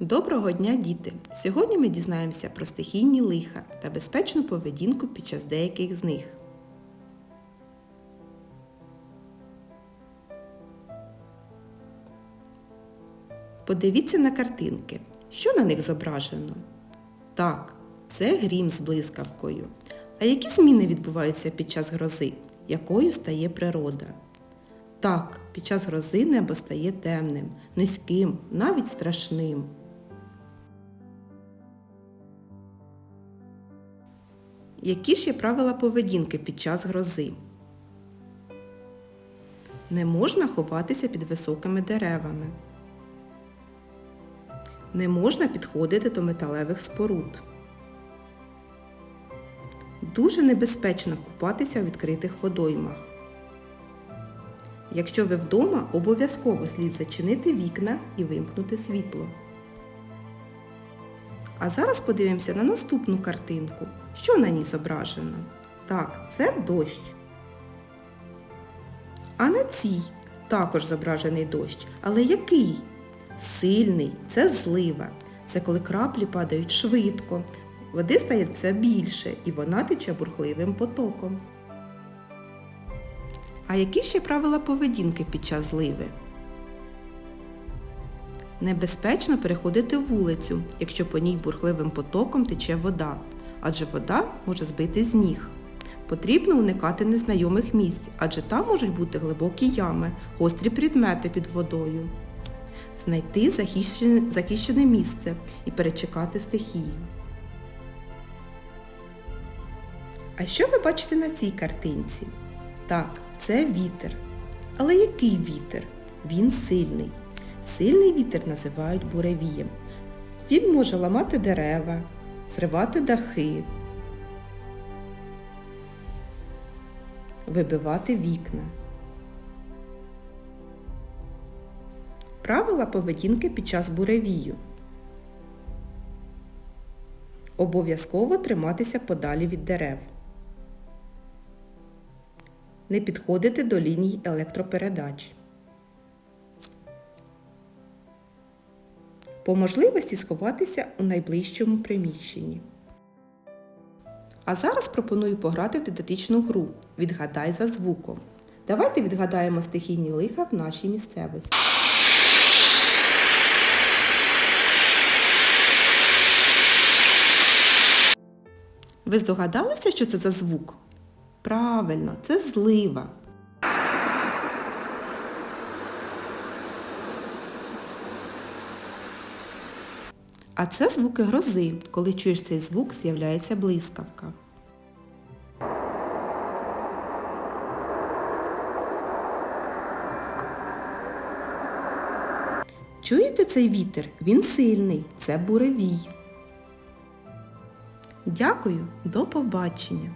Доброго дня, діти! Сьогодні ми дізнаємося про стихійні лиха та безпечну поведінку під час деяких з них. Подивіться на картинки. Що на них зображено? Так, це грім з блискавкою. А які зміни відбуваються під час грози? Якою стає природа? Так, під час грози небо стає темним, низьким, навіть страшним. Які ж є правила поведінки під час грози? Не можна ховатися під високими деревами. Не можна підходити до металевих споруд. Дуже небезпечно купатися у відкритих водоймах. Якщо ви вдома, обов'язково слід зачинити вікна і вимкнути світло. А зараз подивимося на наступну картинку. Що на ній зображено? Так, це дощ. А на цій також зображений дощ. Але який? Сильний, це злива. Це коли краплі падають швидко. Води стає все більше і вона тече бурхливим потоком. А які ще правила поведінки під час зливи? Небезпечно переходити вулицю, якщо по ній бурхливим потоком тече вода, адже вода може збити з ніг. Потрібно уникати незнайомих місць, адже там можуть бути глибокі ями, гострі предмети під водою. Знайти захищене, захищене місце і перечекати стихію. А що ви бачите на цій картинці? Так, це вітер. Але який вітер? Він сильний. Сильний вітер називають буревієм. Він може ламати дерева, зривати дахи, вибивати вікна. Правила поведінки під час буревію. Обов'язково триматися подалі від дерев. Не підходити до ліній електропередач. По можливості сховатися у найближчому приміщенні. А зараз пропоную пограти в дидактичну гру Відгадай за звуком. Давайте відгадаємо стихійні лиха в нашій місцевості. Ви здогадалися, що це за звук? Правильно, це злива. А це звуки грози. Коли чуєш цей звук, з'являється блискавка. Чуєте цей вітер? Він сильний. Це буревій. Дякую, до побачення.